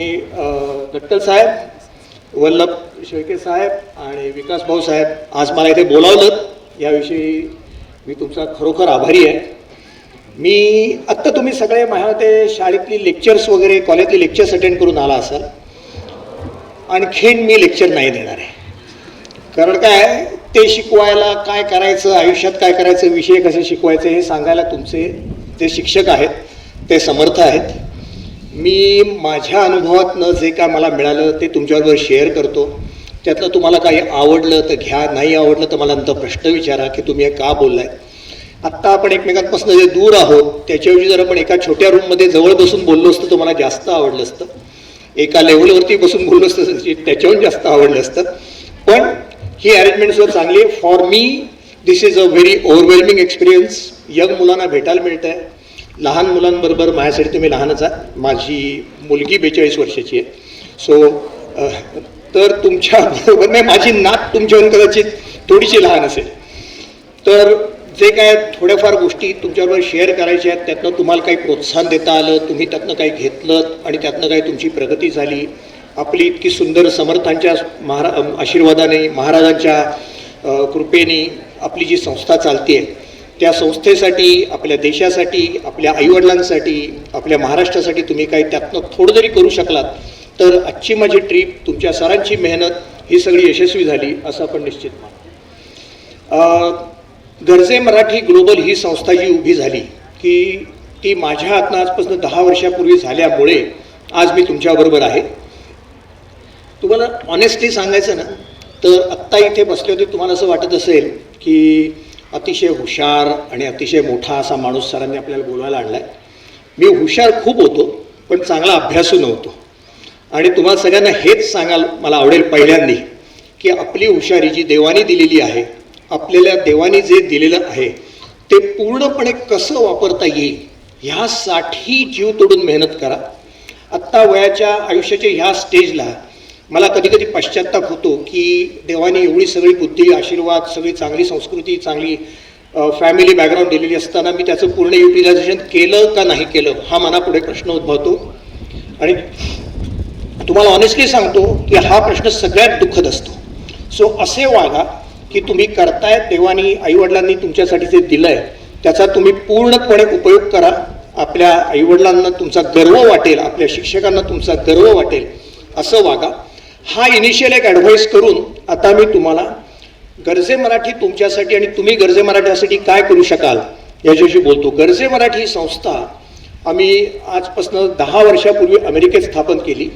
मी गट्टल साहेब वल्लभ शेळके साहेब आणि विकास भाऊ साहेब आज मला इथे बोलावलं. याविषयी मी तुमचा खरोखर आभारी आहे. मी आत्ता तुम्ही सगळे माझ्या ते शाळेतली लेक्चर्स वगैरे कॉलेजली लेक्चर्स अटेंड करून आला असाल. आणखीन मी लेक्चर नाही देणार आहे. कारण काय ते शिकवायला काय करायचं आयुष्यात काय करायचं विषय कसे शिकवायचे हे सांगायला तुमचे जे शिक्षक आहेत ते समर्थ आहेत. मी माझ्या अनुभवातनं जे काय मला मिळालं ते तुमच्याबरोबर शेअर करतो. त्यातलं तुम्हाला काही आवडलं तर घ्या नाही आवडलं तर मला नंतर प्रश्न विचारा की तुम्ही हे का बोललाय. आत्ता आपण एकमेकांपासून जे दूर आहोत त्याच्याऐवजी जर आपण एका छोट्या रूममध्ये जवळ बसून बोललो असतं तर जास्त आवडलं असतं. एका लेवलवरती बसून बोललो असतं त्याच्याहून जास्त आवडलं असतं. पण ही अरेंजमेंट सुद्धा चांगली आहे for me this is a very overwhelming experience young मुलांना भेटायला मिळतं आहे लहान मुलांबरोबर माझ्यासाठी तुम्ही लहानच आहात. माझी मुलगी बेचाळीस वर्षाची आहे. सो तर तुमच्या बरोबर नाही माझी नात तुमच्याहून कदाचित थोडीशी लहान असेल. तर जे काय थोड्याफार गोष्टी तुमच्याबरोबर शेअर करायच्या आहेत त्यातनं तुम्हाला काही प्रोत्साहन देता आलं तुम्ही त्यातनं काही घेतलं आणि त्यातनं काही तुमची प्रगती झाली. आपली इतकी सुंदर समर्थांच्या महारा आशीर्वादाने महाराजांच्या कृपेने आपली जी संस्था चालते आहे त्या संस्थेसाठी आपल्या देशासाठी आपल्या आईवडिलांसाठी आपल्या महाराष्ट्रासाठी तुम्ही काही त्यातनं थोडं जरी करू शकलात तर आजची माझी ट्रीप तुमच्या सरांची मेहनत ही सगळी यशस्वी झाली असं आपण निश्चित मानू गरजे मराठी ग्लोबल ही संस्था जी उभी झाली की ती माझ्या हातनं आजपासून दहा वर्षापूर्वी झाल्यामुळे आज मी तुमच्याबरोबर आहे. तुम्हाला ऑनेस्टली सांगायचं ना तर आत्ता इथे बसले होते तुम्हाला असं वाटत असेल की अतिशय हुशार आणि अतिशय मोठा असा माणूस सरांनी आपल्याला बोलवायला आहे मी हुशार खूप होतो पण चांगला अभ्यासू नव्हतो. आणि तुम्हाला सगळ्यांना हेच सांगायला मला आवडेल पहिल्यांदी की आपली हुशारी जी देवानी दिलेली आहे आपल्याला देवानी जे दिलेलं आहे ते पूर्णपणे कसं वापरता येईल ह्यासाठी जीव तोडून मेहनत करा. आत्ता वयाच्या आयुष्याच्या ह्या स्टेजला मला कधी कधी पश्चाताप होतो की देवाने एवढी सगळी बुद्धी आशीर्वाद सगळी चांगली संस्कृती चांगली फॅमिली बॅकग्राऊंड दिलेली असताना मी त्याचं पूर्ण युटिलायझेशन केलं का नाही केलं हा मनापुढे प्रश्न उद्भवतो. आणि तुम्हाला ऑनेस्टली सांगतो की हा प्रश्न सगळ्यात दुःखद असतो. सो असे वागा की तुम्ही करताय देवानी आईवडिलांनी तुमच्यासाठी जे दिलं आहे त्याचा तुम्ही पूर्णपणे उपयोग करा. आपल्या आईवडिलांना तुमचा गर्व वाटेल आपल्या शिक्षकांना तुमचा गर्व वाटेल. असं वागा. हा इनिशियल एक ॲडव्हाइस करून आता मी तुम्हाला गरजे मराठी तुमच्यासाठी आणि तुम्ही गरजे मराठीसाठी काय करू शकाल याच्याशी बोलतो. गरजे मराठी ही संस्था आम्ही आजपासून दहा वर्षापूर्वी अमेरिकेत स्थापन केली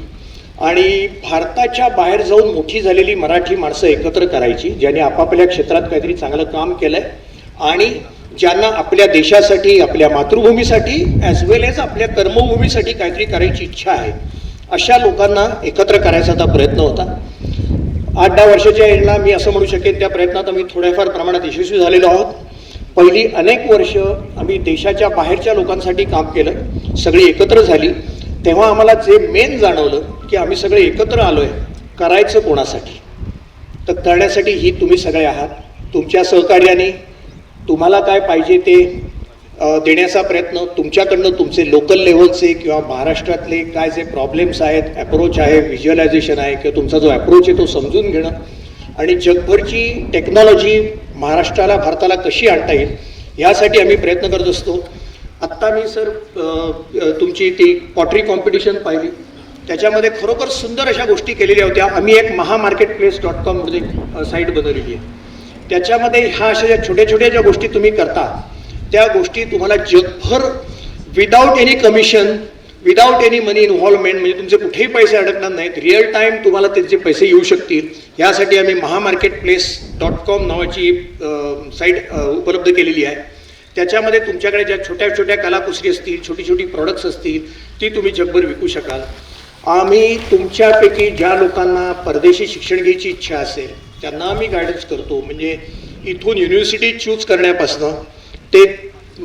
आणि भारताच्या बाहेर जाऊन मोठी झालेली मराठी माणसं एकत्र करायची ज्यांनी आपापल्या क्षेत्रात काहीतरी चांगलं काम केलं आहे आणि ज्यांना आपल्या देशासाठी आपल्या मातृभूमीसाठी ॲज वेल एज आपल्या कर्मभूमीसाठी काहीतरी करायची इच्छा आहे. अशा लोकांना एकत्र करायचा प्रयत्न होता. आठ दहा वर्षाच्या एंडला मी असं म्हणू शकेन त्या प्रयत्नात आम्ही थोड्याफार प्रमाणात यशस्वी झालेलो आहोत. पहिली अनेक वर्ष आम्ही देशाच्या बाहेरच्या लोकांसाठी काम केलं सगळी एकत्र झाली. तेव्हा आम्हाला जे मेन जाणवलं की आम्ही सगळे एकत्र आलो आहे करायचं कोणासाठी? तर करण्यासाठी ही तुम्ही सगळे आहात. तुमच्या सहकार्याने तुम्हाला काय पाहिजे ते देण्याचा प्रयत्न तुमच्याकडनं तुमचे लोकल लेव्हलचे किंवा महाराष्ट्रातले काय जे प्रॉब्लेम्स आहेत ॲप्रोच आहे व्हिज्युअलायझेशन आहे किंवा तुमचा जो ॲप्रोच आहे तो समजून घेणं आणि जगभरची टेक्नॉलॉजी महाराष्ट्राला भारताला कशी आणता येईल यासाठी आम्ही प्रयत्न करत असतो. आत्ता मी सर तुमची ती पॉटरी कॉम्पिटिशन पाहिली. त्याच्यामध्ये खरोखर सुंदर अशा गोष्टी केलेल्या होत्या. आम्ही एक महामार्केट प्लेस डॉट कॉममध्ये साईट बनवलेली आहे. त्याच्यामध्ये ह्या अशा ज्या छोट्या छोट्या ज्या गोष्टी तुम्ही करता त्या गोष्टी तुम्हाला जगभर without any commission without any money involvement म्हणजे तुमचे कुठेही पैसे अडकणार नाहीत. रिअल टाईम तुम्हाला त्यांचे पैसे येऊ शकतील यासाठी आम्ही महामार्केट प्लेस डॉट कॉम नावाची साईट उपलब्ध केलेली आहे. त्याच्यामध्ये तुमच्याकडे ज्या छोट्या छोट्या कलाकुसरी असतील छोटी छोटी प्रॉडक्ट्स असतील ती तुम्ही जगभर विकू शकाल. आम्ही तुमच्यापैकी ज्या लोकांना परदेशी शिक्षण घ्यायची इच्छा असेल त्यांना आम्ही गायडन्स करतो. म्हणजे इथून युनिव्हर्सिटी चूज करण्यापासनं ते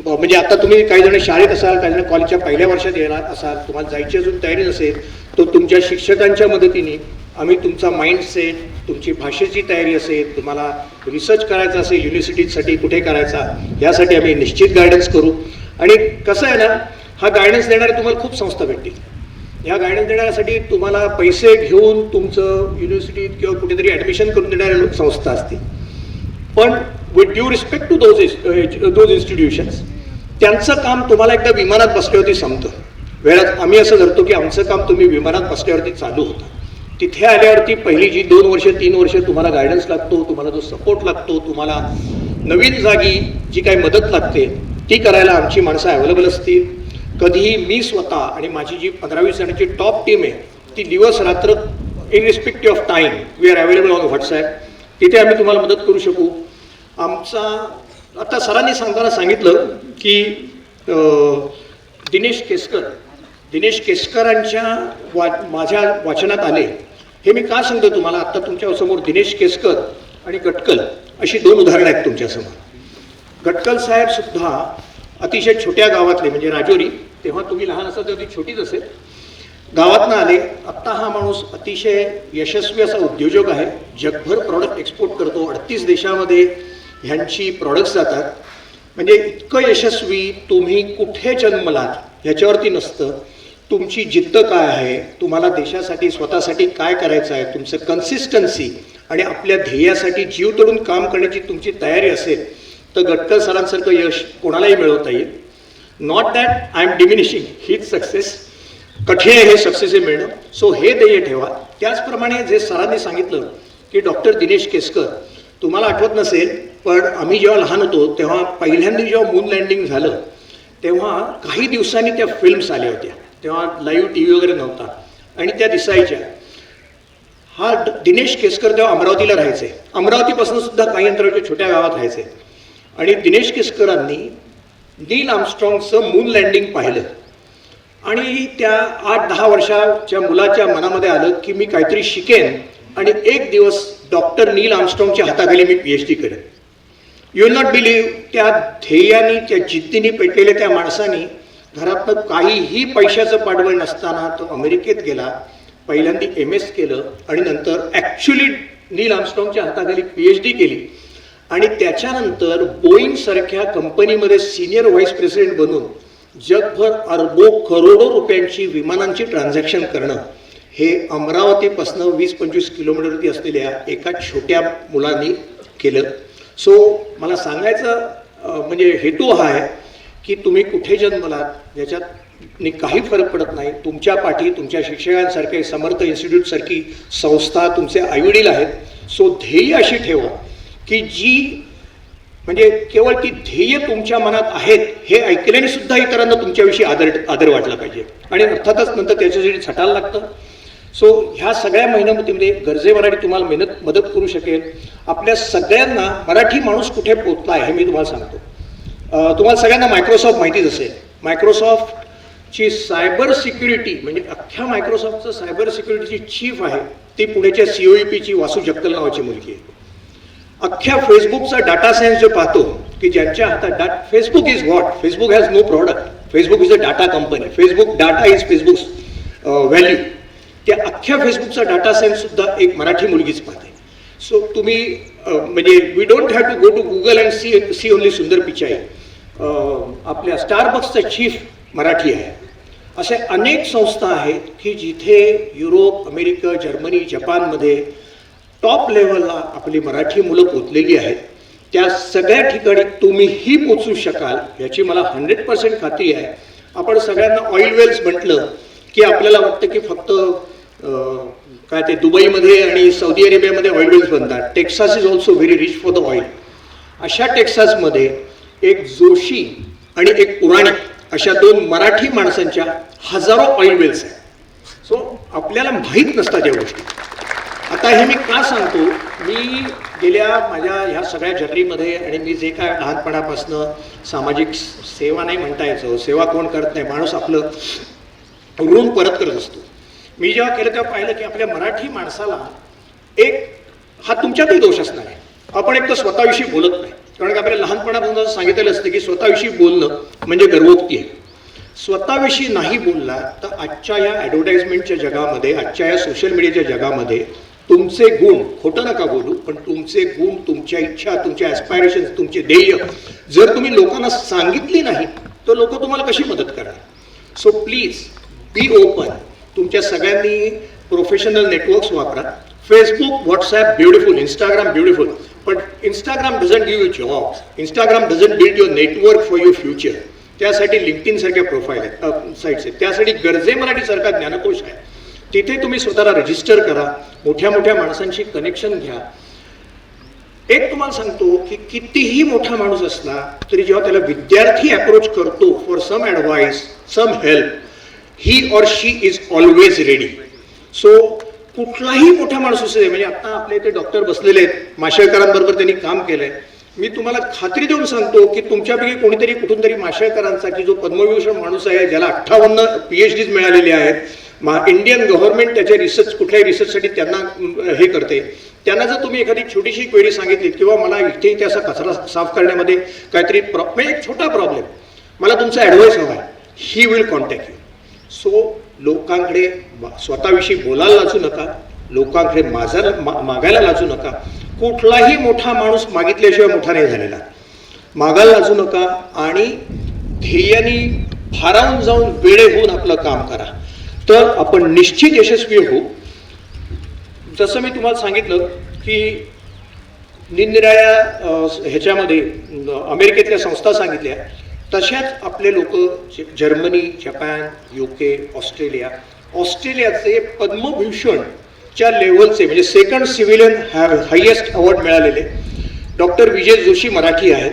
म्हणजे आता तुम्ही काही जण शाळेत असाल काही जण कॉलेजच्या पहिल्या वर्षात येणार असाल तुम्हाला जायची अजून तयारी नसेल तर तुमच्या शिक्षकांच्या मदतीने आम्ही तुमचा माइंडसेट तुमची भाषेची तयारी असेल तुम्हाला रिसर्च करायचा असेल युनिव्हर्सिटीसाठी कुठे करायचा यासाठी आम्ही निश्चित गायडन्स करू. आणि कसं आहे ना हा गायडन्स देणाऱ्या तुम्हाला खूप संस्था भेटतील. ह्या गायडन्स देण्यासाठी तुम्हाला पैसे घेऊन तुमचं युनिव्हर्सिटीत किंवा कुठेतरी ॲडमिशन करून देणाऱ्या संस्था असतील. पण with due respect to those those institutions त्यांचं काम तुम्हाला एकदा विमानात बसल्यावरती संपतं वेळात आम्ही असं धरतो की आमचं काम तुम्ही विमानात बसल्यावरती चालू होतं. तिथे आल्यावरती पहिली जी दोन वर्ष तीन वर्ष तुम्हाला गायडन्स लागतो तुम्हाला जो सपोर्ट लागतो तुम्हाला नवीन जागी जी काही मदत लागते ती करायला आमची माणसं अवेलेबल असतील. कधीही मी स्वतः आणि माझी जी पंधरावीस जणांची टॉप टीम आहे ती दिवस रात्र irrespective of time we are available on WhatsApp तिथे आम्ही तुम्हाला मदत करू शकू. आमचा आता सरांनी सांगताना सांगितलं की दिनेश केसकर दिनेश केसकरांच्या वा माझ्या वाचनात आले. हे मी का सांगतो तुम्हाला? आत्ता तुमच्यासमोर दिनेश केसकर आणि गटकल अशी दोन उदाहरणं आहेत तुमच्यासमोर गटकल साहेब सुद्धा अतिशय छोट्या गावातले म्हणजे राजोरी. तेव्हा तुम्ही लहान असाल तेव्हा ती छोटीच असेल. गावातनं आले. आत्ता हा माणूस अतिशय यशस्वी असा उद्योजक आहे. जगभर प्रॉडक्ट एक्सपोर्ट करतो. अडतीस देशामध्ये ह्यांची प्रॉडक्ट्स जातात. म्हणजे इतकं यशस्वी तुम्ही कुठे जन्मलात ह्याच्यावरती नसतं. तुमची जिद्द काय आहे? तुम्हाला देशासाठी स्वतःसाठी काय करायचं आहे? तुमचं कन्सिस्टन्सी आणि आपल्या ध्येयासाठी जीव तोडून काम करण्याची तुमची तयारी असेल तर गटकर सरांसारखं यश कोणालाही मिळवता येईल. Not that I am diminishing हीच सक्सेस कठीण आहे हे सक्सेस हे मिळणं. सो हे ध्येय ठेवा. त्याचप्रमाणे जे सरांनी सांगितलं की डॉक्टर दिनेश केसकर तुम्हाला आठवत नसेल पण आम्ही जेव्हा लहान होतो तेव्हा पहिल्यांदा जेव्हा मून लँडिंग झालं तेव्हा काही दिवसांनी त्या फिल्म्स आल्या होत्या. तेव्हा लाईव्ह टी व्ही वगैरे नव्हता. आणि त्या दिसायच्या. हा दिनेश केसकर जेव्हा अमरावतीला राहायचे. अमरावतीपासून सुद्धा काही अंतराच्या छोट्या गावात राहायचे. आणि दिनेश केसकरांनी नील आमस्ट्रॉंगचं मून लँडिंग पाहिलं. आणि त्या आठ दहा वर्षाच्या मुलाच्या मनामध्ये आलं की मी काहीतरी शिकेन. आणि एक दिवस डॉक्टर नील आमस्ट्रॉंगच्या हाताखाली मी पी एच डी करेन यू नॉट बिलीव्ह त्या ध्येयाने त्या जिद्दीने पेटलेल्या त्या माणसाने घरातनं काहीही पैशाचं पाठबळ नसताना तो अमेरिकेत गेला पहिल्यांदा एम एस केलं आणि नंतर ॲक्च्युली नील आमस्ट्रॉंगच्या हाताखाली पी एच डी केली. आणि त्याच्यानंतर बोईंगसारख्या कंपनीमध्ये सिनियर व्हाईस प्रेसिडेंट बनून जगभर अरबो करोडो रुपयांची विमानांची ट्रान्झॅक्शन करणं हे अमरावतीपासनं वीस पंचवीस किलोमीटरवरती असलेल्या एका छोट्या मुलांनी केलं. सो मला सांगायचं म्हणजे हेतू हा आहे की तुम्ही कुठे जन्मलात याच्यात नि काही फरक पडत नाही तुमच्या पाठी तुमच्या शिक्षकांसारखे समर्थ इन्स्टिट्यूटसारखी संस्था तुमचे आईवडील आहेत. सो ध्येय अशी ठेवा की जी म्हणजे केवळ ती ध्येय तुमच्या मनात आहेत हे ऐकल्याने सुद्धा इतरांना तुमच्याविषयी आदर आदर वाटला पाहिजे. आणि अर्थातच नंतर त्याच्यासाठी झटायला लागतं. सो ह्या सगळ्या महिन्यामध्ये गरजे मराठी तुम्हाला मेहनत मदत करू शकेल. आपल्या सगळ्यांना मराठी माणूस कुठे पोचला आहे हे मी तुम्हाला सांगतो. तुम्हाला सगळ्यांना मायक्रोसॉफ्ट माहितीच असेल. मायक्रोसॉफ्टची सायबर सिक्युरिटी म्हणजे अख्ख्या मायक्रोसॉफ्टचं सायबर सिक्युरिटीची चीफ आहे ती पुण्याच्या सीओ पीची वासू जगतल नावाची मुलगी आहे. अख्ख्या फेसबुकचा डाटा सायन्स जो पाहतो की ज्यांच्या हातात the Facebook is what Facebook has no product Facebook is a data company Facebook data is Facebook value त्या अख्ख्या फेसबुकचा डाटा सायन्स सुद्धा एक मराठी मुलगीच पाहते. सो तुम्ही म्हणजे we don't have to go to Google and see see only Sundar Pichai. आपल्या स्टारबक्सचा चीफ मराठी आहे. असे अनेक संस्था आहेत की जिथे युरोप अमेरिका जर्मनी जपानमध्ये टॉप लेवलला आपली मराठी मुलं पोचलेली आहेत. त्या सगळ्या ठिकाणी तुम्हीही पोचू शकाल याची मला हंड्रेड पर्सेंट खात्री आहे. आपण सगळ्यांना ऑइल वेल्स म्हटलं की आपल्याला वाटतं की फक्त काय ते दुबईमध्ये आणि सौदी अरेबियामध्ये ऑइल वेल्स बनतात. Texas is also very rich for the oil अशा टेक्सासमध्ये एक जोशी आणि एक पुराणिक अशा दोन मराठी माणसांच्या हजारो ऑइल वेल्स आहेत. सो आपल्याला माहीत नसतात या गोष्टी. आता हे मी का सांगतो? मी गेल्या माझ्या ह्या सगळ्या जर्नीमध्ये आणि मी जे काय लहानपणापासनं सामाजिक सेवा नाही म्हणता यायचं सेवा कोण करत नाही माणूस आपलं ऋण परत करत असतो. मी जेव्हा केलं तेव्हा पाहिलं की आपल्या मराठी माणसाला एक हा तुमच्यातही दोष असणार आहे. आपण एक तर स्वतःविषयी बोलत नाही. कारण की आपल्याला लहानपणापासून सांगितलेलं असतं की स्वतःविषयी बोलणं म्हणजे गर्वोक्ती आहे. स्वतःविषयी नाही बोलला तर आजच्या या ॲडव्हर्टाईजमेंटच्या जगामध्ये आजच्या या सोशल मीडियाच्या जगामध्ये तुमचे गुण खोटं नका बोलू पण तुमचे गुण तुमच्या इच्छा तुमच्या ॲस्पायरेशन तुमचे ध्येय जर तुम्ही लोकांना सांगितली नाही तर लोक तुम्हाला कशी मदत करणार? सो प्लीज बी ओपन तुमच्या सगळ्यांनी प्रोफेशनल नेटवर्क्स वापरा. Facebook WhatsApp beautiful Instagram beautiful पण Instagram doesn't give you job Instagram doesn't build your network for your future त्यासाठी लिंक्डइन सारख्या प्रोफाईल आहेत साईट्स आहेत. त्यासाठी गरजे मराठीसारखा ज्ञानकोश आहे. तिथे तुम्ही स्वतःला रजिस्टर करा. मोठ्या मोठ्या माणसांशी कनेक्शन घ्या. एक तुम्हाला सांगतो की कितीही मोठा माणूस असला तरी जेव्हा त्याला विद्यार्थी अप्रोच करतो for some advice some help he or she is always ready so कुठलाही मोठा माणूस असू दे म्हणजे आता आपल्या इथे डॉक्टर बसलेले आहेत माशेळकरांबरोबर त्यांनी काम केलंय. मी तुम्हाला खात्री देऊन सांगतो की तुमच्यापैकी कोणीतरी कुठून तरी माशेळकरांचा की जो पद्मविभूषण माणूस आहे ज्याला अठ्ठावन्न पी एच डीज मिळालेले आहेत मा इंडियन गव्हर्नमेंट त्याच्या रिसर्च कुठल्याही रिसर्चसाठी त्यांना हे करते. त्यांना जर तुम्ही एखादी छोटीशी क्वेरी सांगितली किंवा मला इथे इथे असा कचरा साफ करण्यामध्ये काहीतरी प्रॉ म्हणजे एक छोटा प्रॉब्लेम मला तुमचा ॲडवाईस हवा आहे. He will contact you so लोकांकडे स्वतःविषयी बोलायला लाजू नका. लोकांकडे माझा मा- मागायला लाजू नका. कुठलाही मोठा माणूस मागितल्याशिवाय मोठा नाही झालेला. मागायला लाजू नका आणि ध्येयाने भारावून जाऊन वेळे होऊन आपलं काम करा. तर आपण निश्चित यशस्वी होऊ. जसं मी तुम्हाला सांगितलं की निरनिराळ्या ह्याच्यामध्ये अमेरिकेतल्या संस्था सांगितल्या तशाच आपले लोक जर्मनी जपान युके ऑस्ट्रेलिया ऑस्ट्रेलियाचे पद्मभूषणच्या लेवलचे म्हणजे second civilian have highest award मिळालेले डॉक्टर विजय जोशी मराठी आहेत.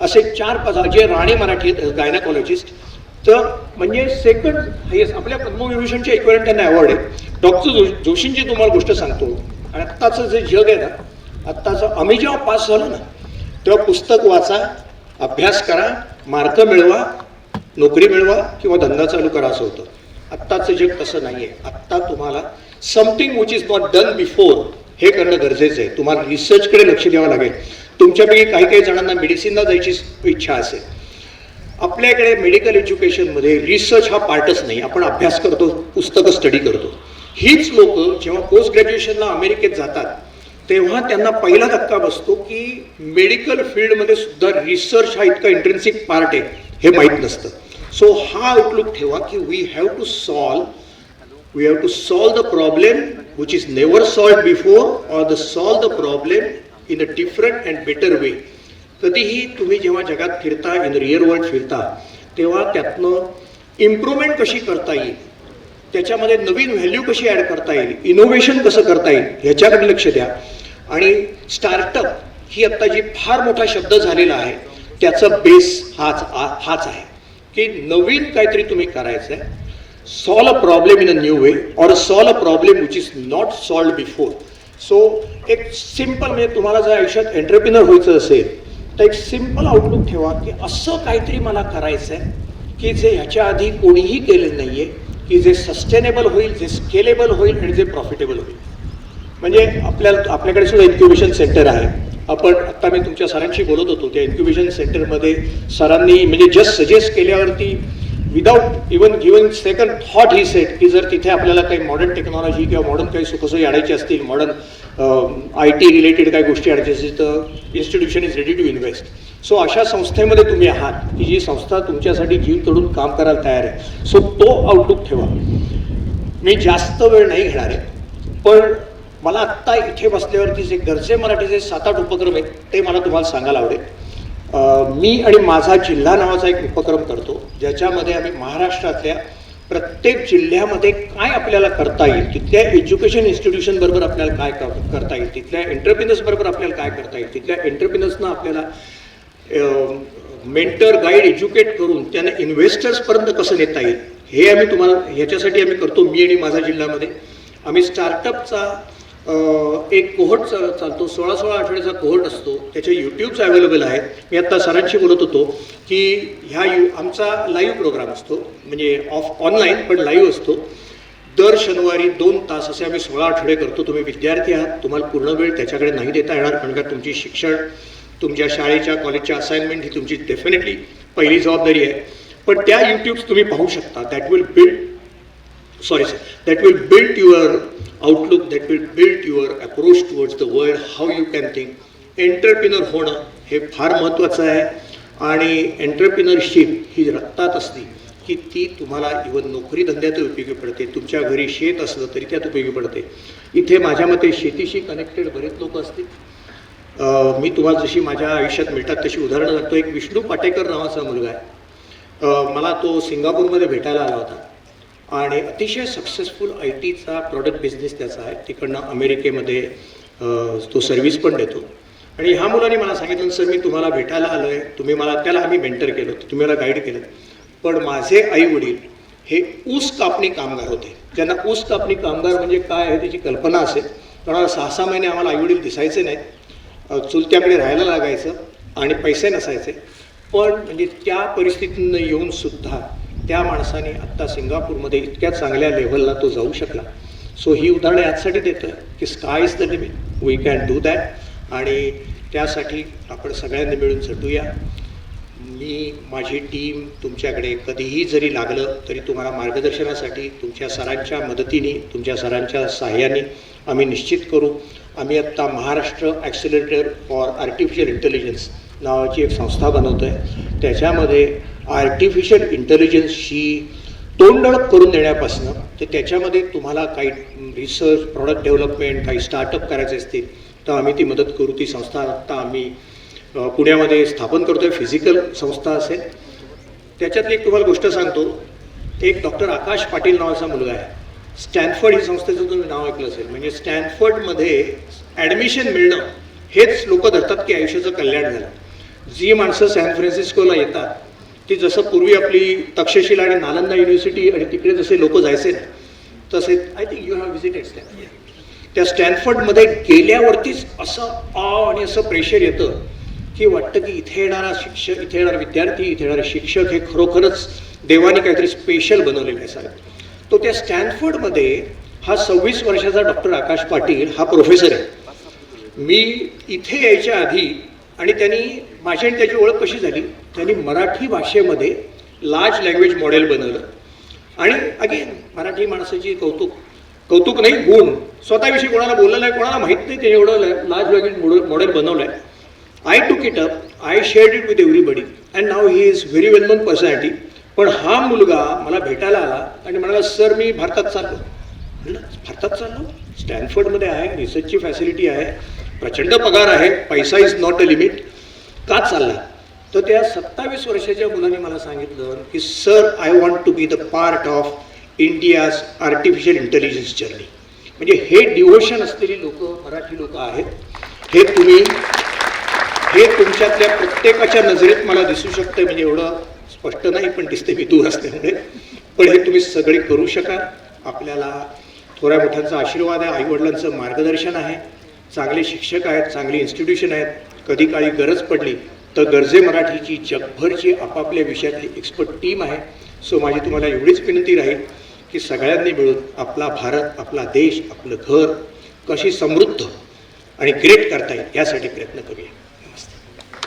असे चार पाच जे राणे मराठी आहेत गायनाकॉलॉजिस्ट तर म्हणजे सेकंड हायेस्ट आपल्या पद्मविभूषणच्या इक्वलंट त्यांना अवॉर्ड आहे डॉक्टर जो जोशींची तुम्हाला गोष्ट सांगतो. आणि आत्ताचं जे जग आहे ना आत्ताचं आम्ही जेव्हा पास झालो ना तेव्हा पुस्तक वाचा अभ्यास करा मार्क मिळवा नोकरी मिळवा किंवा धंदा चालू करा असं होतं. आत्ताचं जग तसं नाही आहे आत्ता तुम्हाला something which is not done before हे करणं गरजेचं आहे. तुम्हाला रिसर्चकडे लक्ष द्यावं लागेल. तुमच्यापैकी काही काही जणांना मेडिसिनला जायची इच्छा असेल. आपल्याकडे मेडिकल एज्युकेशनमध्ये रिसर्च हा पार्टच नाही. आपण अभ्यास करतो पुस्तकं स्टडी करतो. हीच लोक जेव्हा पोस्ट ग्रॅज्युएशनला अमेरिकेत जातात तेव्हा त्यांना पहिला धक्का बसतो की मेडिकल फील्डमध्ये सुद्धा रिसर्च हा इतका इंट्रेन्सिक पार्ट आहे हे माहीत नसतं. सो हा आउटलुक ठेवा की we have to solve we have to solve the problem which is never solve before or the solve the problem in a different and better way कधीही तुम्ही जेव्हा जगात फिरता इन रिअल वर्ल्ड फिरता तेव्हा त्यातनं इम्प्रूव्हमेंट कशी करता येईल? त्याच्यामध्ये नवीन व्हॅल्यू कशी ॲड करता येईल? इनोव्हेशन कसं करता येईल? ह्याच्याकडे लक्ष द्या. आणि स्टार्टअप ही आत्ता जी फार मोठा शब्द झालेला आहे त्याचा बेस हाच आ- हाच आहे. की नवीन काहीतरी तुम्ही करायचं आहे solve a problem in a new way or solve a problem which is not solve before so एक सिंपल म्हणजे तुम्हाला जर आयुष्यात एंटरप्रिनर व्हायचं असेल तर एक सिंपल आउटलुक ठेवा की असं काहीतरी मला करायचं आहे की जे ह्याच्या आधी कोणीही केलेलं नाही आहे की जे सस्टेनेबल होईल जे स्केलेबल होईल आणि जे प्रॉफिटेबल होईल. म्हणजे आपल्याला आपल्याकडे सुद्धा इन्क्युबेशन सेंटर आहे. आपण आत्ता मी तुमच्या सरांशी बोलत होतो त्या इन्क्युबेशन सेंटरमध्ये सरांनी म्हणजे जस्ट सजेस्ट केल्यावरती without even given second thought he set की जर तिथे आपल्याला काही मॉडर्न टेक्नॉलॉजी किंवा मॉडर्न काही सुखसोयी आणायची असतील मॉडर्न आय टी रिलेटेड काही गोष्टी आणायची असतील तर institution is ready to invest so अशा संस्थेमध्ये तुम्ही आहात की जी संस्था तुमच्यासाठी जीव तोडून काम करायला तयार आहे. सो तो आउटलुक ठेवा. मी जास्त वेळ नाही घेणार आहे. मला आत्ता इथे बसल्यावरती जे गरजे मराठीचे सात आठ उपक्रम आहेत ते मला तुम्हाला सांगायला आवडेल. मी आणि माझा जिल्हा नावाचा एक उपक्रम करतो ज्याच्यामध्ये आम्ही महाराष्ट्रातल्या प्रत्येक जिल्ह्यामध्ये काय आपल्याला करता येईल तिथल्या एज्युकेशन इन्स्टिट्यूशन बरोबर आपल्याला काय कर- करता येईल तिथल्या एंटरप्रिनर्स बरोबर आपल्याला काय करता येईल तिथल्या एंटरप्रिनर्सना आपल्याला मेंटर गाईड एज्युकेट करून त्यांना इन्व्हेस्टर्सपर्यंत कसं नेता येईल हे आम्ही तुम्हाला ह्याच्यासाठी आम्ही करतो मी आणि माझा जिल्ह्यामध्ये. आम्ही स्टार्टअपचा एक कोहट चालतो सोळा सोळा आठवड्याचा कोहट असतो. त्याचे यूट्यूब्स अवेलेबल आहेत. मी आत्ता सरांशी बोलत होतो की ह्या यू आमचा लाईव्ह प्रोग्राम असतो. म्हणजे ऑफ ऑनलाईन पण लाईव्ह असतो. दर शनिवारी दोन तास असे आम्ही सोळा आठवडे करतो. तुम्ही विद्यार्थी आहात. तुम्हाला पूर्ण वेळ त्याच्याकडे नाही देता येणार कारण का तुमची शिक्षण तुमच्या शाळेच्या कॉलेजच्या असाइनमेंट ही तुमची डेफिनेटली पहिली जबाबदारी आहे. पण त्या यूट्यूब्स तुम्ही पाहू शकता. That will build sorry sir. That will build your outlook that will build your approach towards the world how you can think. Entrepreneur होणं हे फार महत्त्वाचं आहे. आणि एंटरप्रिनरशिप ही रक्तात असते की ती तुम्हाला इवन नोकरी धंद्यात उपयोगी पडते. तुमच्या घरी शेत असलं तरी त्यात उपयोगी पडते. इथे माझ्या मते शेतीशी कनेक्टेड बरेच लोक असतील. मी तुम्हाला जशी माझ्या आयुष्यात मिळतात तशी उदाहरणं सांगतो. एक विष्णू पाटेकर नावाचा मुलगा आहे. मला तो सिंगापूरमध्ये भेटायला आला होता. आणि अतिशय सक्सेसफुल आय टीचा प्रॉडक्ट बिझनेस त्याचा आहे. तिकडनं अमेरिकेमध्ये तो सर्व्हिस पण देतो. आणि ह्या मुलाने मला सांगितलं सर मी तुम्हाला भेटायला आलो आहे तुम्ही मला त्याला आम्ही मेंटर केलं होतं. तुम्ही मला गाईड केलं. पण माझे आई वडील हे ऊस कापणी कामगार होते. ज्यांना ऊस कापणी कामगार म्हणजे काय आहे त्याची कल्पना असेल. कारण सहा सहा महिने आम्हाला आई वडील दिसायचे नाहीत. चुलत्याकडे राहायला लागायचं आणि पैसे नसायचे. पण म्हणजे त्या परिस्थितीनं येऊन सुद्धा त्या माणसाने आत्ता सिंगापूरमध्ये इतक्या चांगल्या लेव्हलला तो जाऊ शकला. सो ही उदाहरणं यासाठी देतं की sky is the limit we can do that आणि त्यासाठी आपण सगळ्यांनी मिळून झटूया. मी माझी टीम तुमच्याकडे कधीही जरी लागलं तरी तुम्हाला मार्गदर्शनासाठी तुमच्या सरांच्या मदतीने तुमच्या सरांच्या सहाय्याने आम्ही निश्चित करू. आम्ही आत्ता Maharashtra accelerator for artificial intelligence नावाची एक संस्था बनवतो आहे त्याच्यामध्ये आर्टिफिशियल इंटेलिजन्सशी तोंडळप करून देण्यापासनं ते त्याच्यामध्ये तुम्हाला काही रिसर्च प्रॉडक्ट डेव्हलपमेंट काही स्टार्टअप करायचे असतील तर आम्ही ती मदत करू. ती संस्था आत्ता आम्ही पुण्यामध्ये स्थापन करतोय. फिजिकल संस्था असेल. त्याच्यातली एक तुम्हाला गोष्ट सांगतो. एक डॉक्टर आकाश पाटील नावाचा मुलगा आहे. स्टॅनफर्ड ही संस्थेचं तुम्ही नाव ऐकलं असेल. म्हणजे स्टॅनफर्डमध्ये ॲडमिशन मिळणं हेच लोक धरतात की आयुष्याचं कल्याण झालं. जी माणसं सॅन फ्रान्सिस्कोला येतात ती जसं पूर्वी आपली तक्षशिला आणि नालंदा युनिव्हर्सिटी आणि तिकडे जसे लोक जायचे ना तसे I think you have visited Stanford त्या स्टॅनफर्डमध्ये गेल्यावरतीच असं आ आणि असं प्रेशर येतं की वाटतं की इथे येणारा शिक्षक इथे येणारा विद्यार्थी इथे येणारे शिक्षक हे खरोखरच देवाने काहीतरी स्पेशल बनवलेलं आहे सर तो त्या स्टॅनफर्डमध्ये हा सव्वीस वर्षाचा डॉक्टर आकाश पाटील हा प्रोफेसर आहे. मी इथे यायच्या आधी आणि त्यांनी माझी आणि त्याची ओळख कशी झाली? त्यांनी मराठी भाषेमध्ये लार्ज लँग्वेज मॉडेल बनवलं. आणि अगेन मराठी माणसाची कौतुक. कौतुक नाही गुण. स्वतःविषयी कोणाला बोललं नाही कोणाला माहीत नाही त्याने एवढं लार्ज लँग्वेज मॉडेल मॉडेल बनवलं आहे I took it up I shared it with everybody and now he is very well known personality पण हा मुलगा मला भेटायला आला आणि म्हणाला सर मी भारतात चाललो. म्हणलं भारतात चाललो? स्टॅनफर्डमध्ये आहे रिसर्चची फॅसिलिटी आहे. प्रचंड पगार आहे पैसा इज नॉट अ लिमिट का चालला तर त्या सत्तावीस वर्षाच्या मुलाने मला सांगितलं की sir I want to be the part of India's artificial intelligence journey म्हणजे हे डिवोशन असलेली लोक मराठी लोक आहेत. हे तुम्ही हे तुमच्यातल्या प्रत्येकाच्या नजरेत मला दिसू शकतं म्हणजे एवढं स्पष्ट नाही पण दिसते मी दूर असल्यामुळे. पण हे तुम्ही सगळे करू शकाल. आपल्याला थोड्या मोठ्यांचा आशीर्वाद आहे आईवडिलांचं मार्गदर्शन आहे. चांगले शिक्षक आहेत चांगली इन्स्टिट्यूशन आहेत. कधी काळी गरज पडली तर गरजे मराठीची जगभरची आपापल्या विषयातली एक्सपर्ट टीम आहे. सो माझी तुम्हाला एवढीच विनंती राहील की सगळ्यांनी मिळून आपला भारत आपला देश आपलं घर कशी समृद्ध आणि ग्रेट करता येईल यासाठी प्रयत्न करूया.